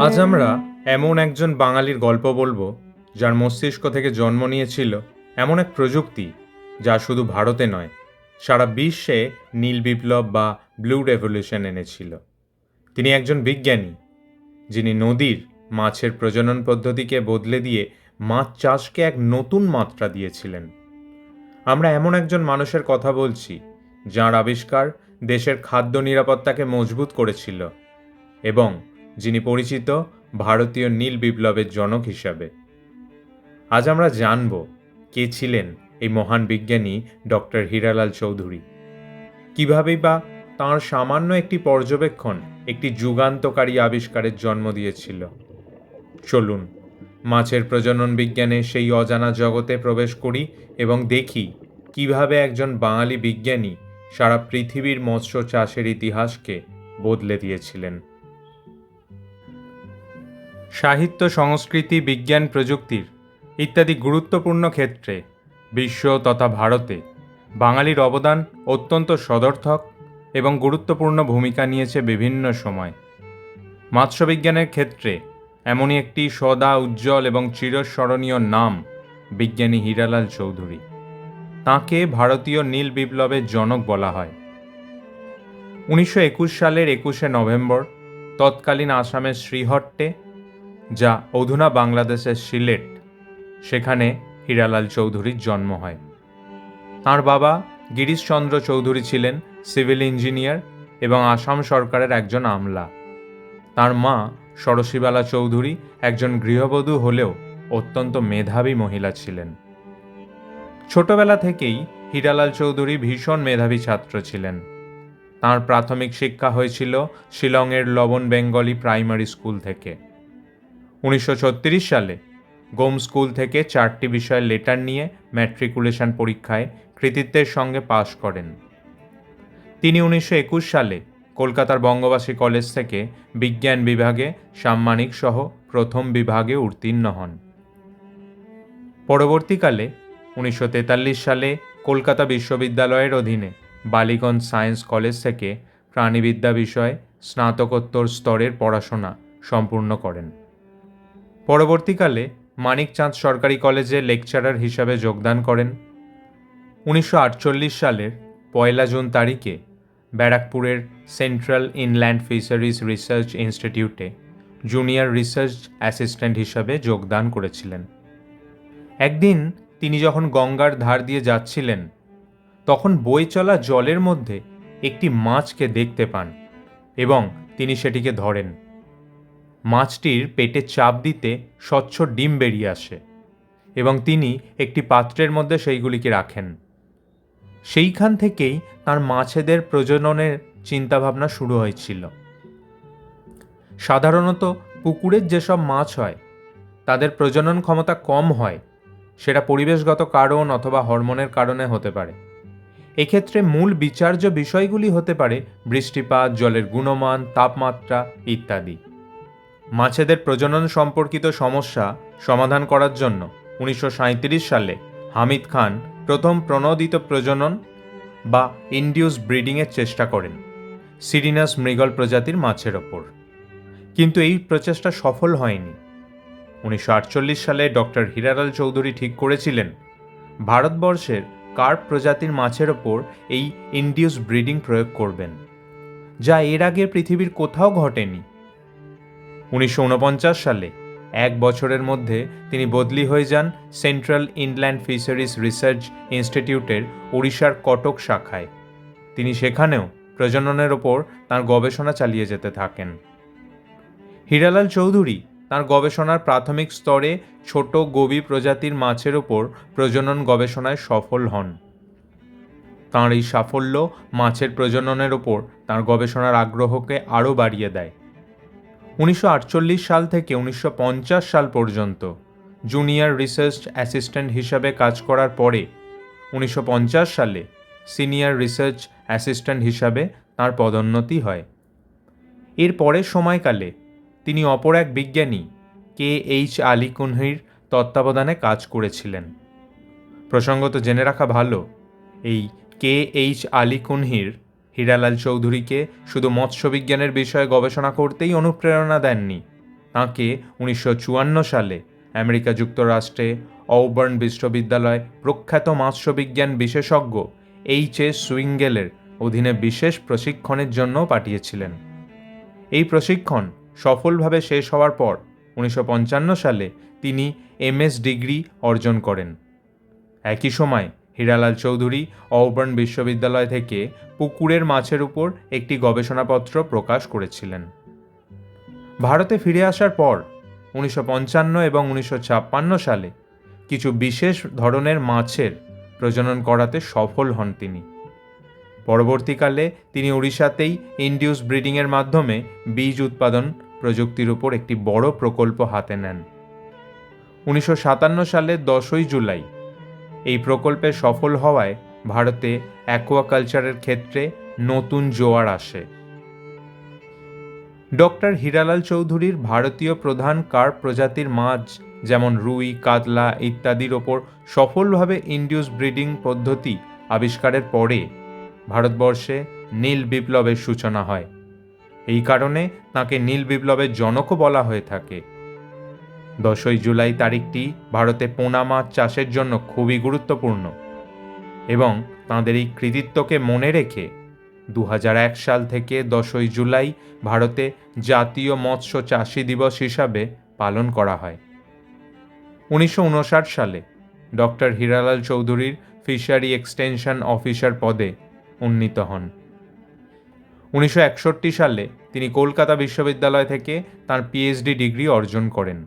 আজ আমরা এমন একজন বাঙালির গল্প বলব, যার মস্তিষ্ক থেকে জন্ম নিয়েছিল এমন এক প্রযুক্তি যা শুধু ভারতে নয়, সারা বিশ্বে নীল বিপ্লব বা ব্লু রেভলিউশন এনেছিল। তিনি একজন বিজ্ঞানী, যিনি নদীর মাছের প্রজনন পদ্ধতিকে বদলে দিয়ে মাছ চাষকে এক নতুন মাত্রা দিয়েছিলেন। আমরা এমন একজন মানুষের কথা বলছি, যার আবিষ্কার দেশের খাদ্য নিরাপত্তাকে মজবুত করেছিল এবং যিনি পরিচিত ভারতীয় নীল বিপ্লবের জনক হিসাবে। আজ আমরা জানব কে ছিলেন এই মহান বিজ্ঞানী ডক্টর হীরালাল চৌধুরী। কীভাবেই বা তাঁর সামান্য একটি পর্যবেক্ষণ একটি যুগান্তকারী আবিষ্কারের জন্ম দিয়েছিল। চলুন, মাছের প্রজনন বিজ্ঞানে সেই অজানা জগতে প্রবেশ করি এবং দেখি কীভাবে একজন বাঙালি বিজ্ঞানী সারা পৃথিবীর মৎস্য চাষের ইতিহাসকে বদলে দিয়েছিলেন। সাহিত্য, সংস্কৃতি, বিজ্ঞান প্রযুক্তির ইত্যাদি গুরুত্বপূর্ণ ক্ষেত্রে বিশ্ব তথা ভারতে বাঙালির অবদান অত্যন্ত সদর্থক এবং গুরুত্বপূর্ণ ভূমিকা নিয়েছে বিভিন্ন সময়। মৎস্যবিজ্ঞানের ক্ষেত্রে এমনই একটি সদা উজ্জ্বল এবং চিরস্মরণীয় নাম বিজ্ঞানী হীরালাল চৌধুরী। তাঁকে ভারতীয় নীল বিপ্লবের জনক বলা হয়। উনিশশো একুশ সালের একুশে নভেম্বর তৎকালীন আসামের শ্রীহট্টে যা অধুনা বাংলাদেশের সিলেট, সেখানে হীরালাল চৌধুরীর জন্ম হয়। তাঁর বাবা গিরিশচন্দ্র চৌধুরী ছিলেন সিভিল ইঞ্জিনিয়ার এবং আসাম সরকারের একজন আমলা। তার মা সরসীবালা চৌধুরী একজন গৃহবধূ হলেও অত্যন্ত মেধাবী মহিলা ছিলেন। ছোটবেলা থেকেই হীরালাল চৌধুরী ভীষণ মেধাবী ছাত্র ছিলেন। তার প্রাথমিক শিক্ষা হয়েছিল শিলংয়ের লবণ বেঙ্গলি প্রাইমারি স্কুল থেকে। উনিশশো ছত্রিশ সালে গোম স্কুল থেকে চারটি বিষয়ের লেটার নিয়ে ম্যাট্রিকুলেশন পরীক্ষায় কৃতিত্বের সঙ্গে পাশ করেন। তিনি উনিশশো একুশ সালে কলকাতার বঙ্গবাসী কলেজ থেকে বিজ্ঞান বিভাগে সাম্মানিক সহ প্রথম বিভাগে উত্তীর্ণ হন। পরবর্তীকালে উনিশশো তেতাল্লিশ সালে কলকাতা বিশ্ববিদ্যালয়ের অধীনে বালিগঞ্জ সায়েন্স কলেজ থেকে প্রাণীবিদ্যা বিষয়ে স্নাতকোত্তর স্তরের পড়াশোনা সম্পূর্ণ করেন। পরবর্তীকালে মানিকচাঁদ সরকারি কলেজে লেকচারার হিসাবে যোগদান করেন। উনিশশো আটচল্লিশ সালের পয়লা জুন তারিখে ব্যারাকপুরের সেন্ট্রাল ইনল্যান্ড ফিশারিজ রিসার্চ ইনস্টিটিউটে জুনিয়র রিসার্চ অ্যাসিস্ট্যান্ট হিসাবে যোগদান করেছিলেন। একদিন তিনি যখন গঙ্গার ধার দিয়ে যাচ্ছিলেন, তখন বই চলা জলের মধ্যে একটি মাছকে দেখতে পান এবং তিনি সেটিকে ধরেন। মাছটির পেটে চাপ দিতে স্বচ্ছ ডিম বেরিয়ে আসে এবং তিনি একটি পাত্রের মধ্যে সেইগুলিকে রাখেন। সেইখান থেকেই তার মাছেদের প্রজননের চিন্তাভাবনা শুরু হয়েছিল। সাধারণত পুকুরের যেসব মাছ হয়, তাদের প্রজনন ক্ষমতা কম হয়, সেটা পরিবেশগত কারণ অথবা হরমোনের কারণে হতে পারে। এক্ষেত্রে মূল বিচার্য বিষয়গুলি হতে পারে বৃষ্টিপাত, জলের গুণমান, তাপমাত্রা ইত্যাদি। মাছেদের প্রজনন সম্পর্কিত সমস্যা সমাধান করার জন্য উনিশশো সাঁইত্রিশ সালে হামিদ খান প্রথম প্রণোদিত প্রজনন বা ইন্ডিউস ব্রিডিংয়ের চেষ্টা করেন সিরিনাস মৃগল প্রজাতির মাছের ওপর। কিন্তু এই প্রচেষ্টা সফল হয়নি। উনিশশো আটচল্লিশ সালে ডক্টর হীরালাল চৌধুরী ঠিক করেছিলেন, ভারতবর্ষের কার্প প্রজাতির মাছের ওপর এই ইন্ডিউস ব্রিডিং প্রয়োগ করবেন, যা এর আগে পৃথিবীর কোথাও ঘটেনি। উনিশশো উনপঞ্চাশ সালে, এক বছরের মধ্যে তিনি বদলি হয়ে যান সেন্ট্রাল ইনল্যান্ড ফিশারিজ রিসার্চ ইনস্টিটিউটের ওড়িশার কটক শাখায়। তিনি সেখানেও প্রজননের ওপর তার গবেষণা চালিয়ে যেতে থাকেন। হীরালাল চৌধুরী তার গবেষণার প্রাথমিক স্তরে ছোট গবি প্রজাতির মাছের ওপর প্রজনন গবেষণায় সফল হন। তাঁর এই সাফল্য মাছের প্রজননের ওপর তাঁর গবেষণার আগ্রহকে আরও বাড়িয়ে দেয়। উনিশশো আটচল্লিশ সাল থেকে উনিশশো পঞ্চাশ সাল পর্যন্ত জুনিয়র রিসার্চ অ্যাসিস্ট্যান্ট হিসাবে কাজ করার পরে উনিশশো পঞ্চাশ সালে সিনিয়র রিসার্চ অ্যাসিস্ট্যান্ট হিসাবে তার পদোন্নতি হয়। এর পরের সময়কালে তিনি অপর এক বিজ্ঞানী, কে এইচ আলী কুনহির, তত্ত্বাবধানে কাজ করেছিলেন। প্রসঙ্গত জেনে রাখা ভালো, এই কে এইচ আলী কুনহির হীরালাল চৌধুরীকে শুধু মৎস্যবিজ্ঞানের বিষয়ে গবেষণা করতেই অনুপ্রেরণা দেননি। তাঁকে উনিশশো চুয়ান্ন সালে আমেরিকা যুক্তরাষ্ট্রে অউবার্ন বিশ্ববিদ্যালয় প্রখ্যাত মৎস্যবিজ্ঞান বিশেষজ্ঞ এইচ এস সুইঙ্গেলের অধীনে বিশেষ প্রশিক্ষণের জন্য পাঠিয়েছিলেন। এই প্রশিক্ষণ সফলভাবে শেষ হওয়ার পর উনিশশো পঞ্চান্ন সালে তিনি এমএস ডিগ্রি অর্জন করেন। একই সময় হীরালাল চৌধুরী অউবার্ন বিশ্ববিদ্যালয় থেকে পুকুরের মাছের উপর একটি গবেষণাপত্র প্রকাশ করেছিলেন। ভারতে ফিরে আসার পর উনিশশো পঞ্চান্ন এবং উনিশশো ছাপ্পান্ন সালে কিছু বিশেষ ধরনের মাছের প্রজনন করাতে সফল হন তিনি। পরবর্তীকালে তিনি উড়িষ্যাতেই ইন্ডিউস ব্রিডিংয়ের মাধ্যমে বীজ উৎপাদন প্রযুক্তির উপর একটি বড় প্রকল্প হাতে নেন। উনিশশো সাতান্ন সালে দশই জুলাই এই প্রকল্পে সফল হওয়ায় ভারতে অ্যাকোয়াকালচারের ক্ষেত্রে নতুন জোয়ার আসে। ডক্টর হীরালাল চৌধুরীর ভারতীয় প্রধান কার্প প্রজাতির মাছ, যেমন রুই, কাতলা ইত্যাদির ওপর সফলভাবে ইন্ডিউস ব্রিডিং পদ্ধতি আবিষ্কারের পরে ভারতবর্ষে নীল বিপ্লবের সূচনা হয়। এই কারণে তাকে নীল বিপ্লবের জনকও বলা হয়ে থাকে। দশই জুলাই তারিখটি ভারতে পোনা মাছ চাষের জন্য খুবই গুরুত্বপূর্ণ এবং তাঁদের এই কৃতিত্বকে মনে রেখে দু এক সাল থেকে দশই জুলাই ভারতে জাতীয় মৎস্য চাষি দিবস হিসাবে পালন করা হয়। উনিশশো উনষাট সালে ডক্টর হীরালাল চৌধুরীর ফিশারি এক্সটেনশন অফিসার পদে উন্নীত হন। উনিশশো একষট্টি সালে তিনি কলকাতা বিশ্ববিদ্যালয় থেকে তার পিএইচডি ডিগ্রি অর্জন করেন।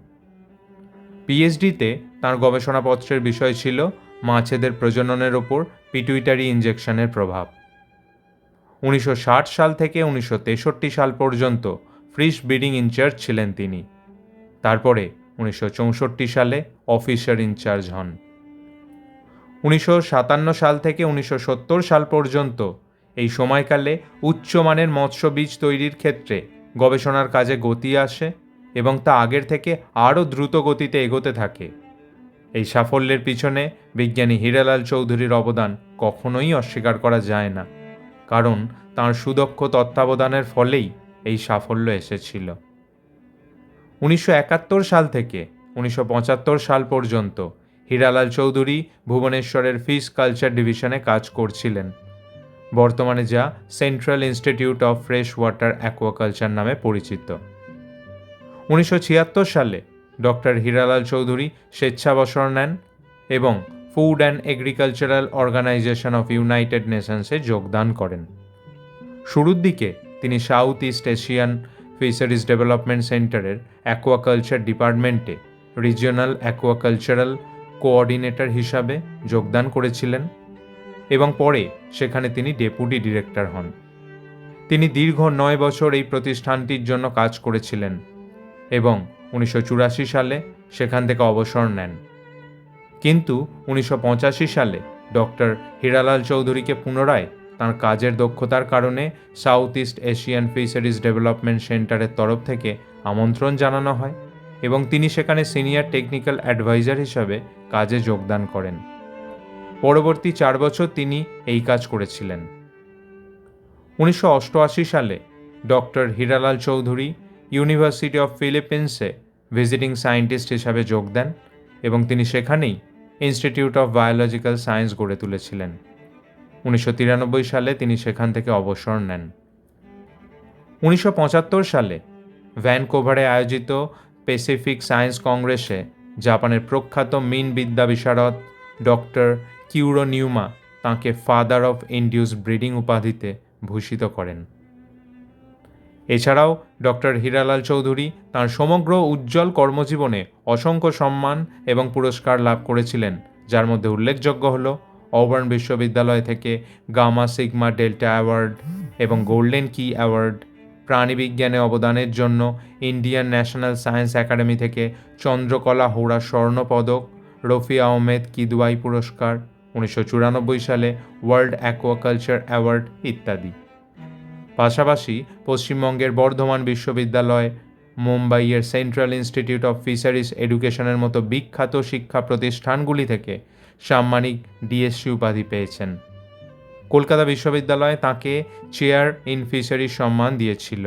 পিএইচডিতে তার গবেষণাপত্রের বিষয় ছিল মাছেদের প্রজননের ওপর পিটুইটারি ইঞ্জেকশনের প্রভাব। উনিশশো ষাট সাল থেকে উনিশশো তেষট্টি সাল পর্যন্ত ফ্রিশ ব্রিডিং ইনচার্জ ছিলেন তিনি। তারপরে উনিশশো চৌষট্টি সালে অফিসার ইনচার্জ হন। উনিশশো সাতান্ন সাল থেকে উনিশশো সত্তর সাল পর্যন্ত এই সময়কালে উচ্চমানের মৎস্য বীজ তৈরির ক্ষেত্রে গবেষণার কাজে গতি আসে এবং তা আগের থেকে আরও দ্রুত গতিতে এগোতে থাকে। এই সাফল্যের পিছনে বিজ্ঞানী হীরালাল চৌধুরীর অবদান কখনোই অস্বীকার করা যায় না, কারণ তার সুদক্ষ তত্ত্বাবধানের ফলেই এই সাফল্য এসেছিল। উনিশশো একাত্তর সাল থেকে উনিশশো পঁচাত্তর সাল পর্যন্ত হীরালাল চৌধুরী ভুবনেশ্বরের ফিশ কালচার ডিভিশনে কাজ করছিলেন। বর্তমানে যা central institute of fresh water aquaculture নামে পরিচিত। উনিশশো ছিয়াত্তর সালে ডক্টর হীরালাল চৌধুরী স্বেচ্ছাবসর নেন এবং Food and Agricultural Organisation of United নেশনসে যোগদান করেন। শুরুর দিকে তিনি South East Asian Fisheries Development সেন্টারের অ্যাকোয়াকালচার ডিপার্টমেন্টে রিজিওনাল অ্যাকোয়াকালচারাল কোঅর্ডিনেটর হিসাবে যোগদান করেছিলেন এবং পরে সেখানে তিনি ডেপুটি ডিরেক্টর হন। তিনি দীর্ঘ নয় বছর এই প্রতিষ্ঠানটির জন্য কাজ করেছিলেন। এবং উনিশশো চুরাশি সালে সেখান থেকে অবসর নেন। কিন্তু উনিশশো পঁচাশি সালে ডক্টর হীরালাল চৌধুরীকে পুনরায় তার কাজের দক্ষতার কারণে south east Asian fisheries development সেন্টারের তরফ থেকে আমন্ত্রণ জানানো হয় এবং তিনি সেখানে সিনিয়র টেকনিক্যাল অ্যাডভাইজার হিসাবে কাজে যোগদান করেন। পরবর্তী চার বছর তিনি এই কাজ করেছিলেন। উনিশশো অষ্টআশি সালে doctor Hiralal Chowdhury university of ফিলিপিন্সে visiting scientist হিসাবে যোগ দেন এবং তিনি সেখানেই ইনস্টিটিউট অফ বায়োলজিক্যাল সায়েন্স গড়ে তুলেছিলেন। উনিশশো তিরানব্বই সালে তিনি সেখান থেকে অবসর নেন। উনিশশো পঁচাত্তর সালে ভ্যানকোভারে আয়োজিত প্যাসিফিক সায়েন্স কংগ্রেসে জাপানের প্রখ্যাত মিন বিদ্যা বিশারদ ডক্টর কিউরো নিউমা তাঁকে ফাদার অফ ইন্ডিউস ব্রিডিং উপাধিতে ভূষিত করেন। এছাড়াও ডক্টর হীরালাল চৌধুরী তাঁর সমগ্র উজ্জ্বল কর্মজীবনে অসংখ্য সম্মান এবং পুরস্কার লাভ করেছিলেন, যার মধ্যে উল্লেখযোগ্য হল অবার্ন বিশ্ববিদ্যালয় থেকে গামা সিগমা ডেল্টা অ্যাওয়ার্ড এবং গোল্ডেন কি অ্যাওয়ার্ড প্রাণীবিজ্ঞানে অবদানের জন্য ইন্ডিয়ান ন্যাশনাল সায়েন্স একাডেমি থেকে চন্দ্রকলা হোড়া স্বর্ণপদক, রফি আহমেদ কিদওয়াই পুরস্কার, উনিশশো চুরানব্বই সালে ওয়ার্ল্ড অ্যাকোয়াকালচার অ্যাওয়ার্ড ইত্যাদি। পাশাপাশি পশ্চিমবঙ্গের বর্ধমান বিশ্ববিদ্যালয়, মুম্বাইয়ের সেন্ট্রাল ইনস্টিটিউট অফ ফিশারিজ এডুকেশনের মতো বিখ্যাত শিক্ষা প্রতিষ্ঠানগুলি থেকে সাম্মানিক ডিএসসি উপাধি পেয়েছেন। কলকাতা বিশ্ববিদ্যালয় তাকে চেয়ার ইন ফিশারিজ সম্মান দিয়েছিল।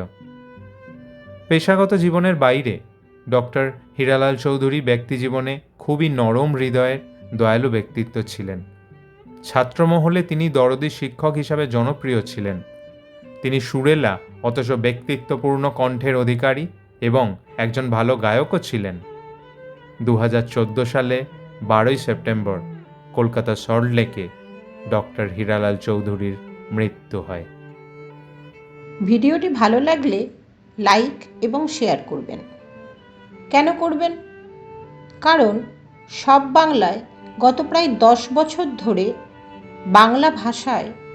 পেশাগত জীবনের বাইরে, ডক্টর হীরালাল চৌধুরী ব্যক্তিজীবনে খুবই নরম হৃদয়ের দয়ালু ব্যক্তিত্ব ছিলেন। ছাত্রমহলে তিনি দরদি শিক্ষক হিসাবে জনপ্রিয় ছিলেন। তিনি সুরেলা, অথচ ব্যক্তিত্বপূর্ণ কণ্ঠের অধিকারী এবং একজন ভালো গায়কও ছিলেন। দু হাজার চোদ্দ সালে, বারোই সেপ্টেম্বর, কলকাতা সল্টলেকে ডক্টর হীরালাল চৌধুরীর মৃত্যু হয়। ভিডিওটি ভালো লাগলে লাইক এবং শেয়ার করবেন। কেন করবেন? কারণ সব বাংলায় গত প্রায় দশ বছর ধরে বাংলা ভাষায়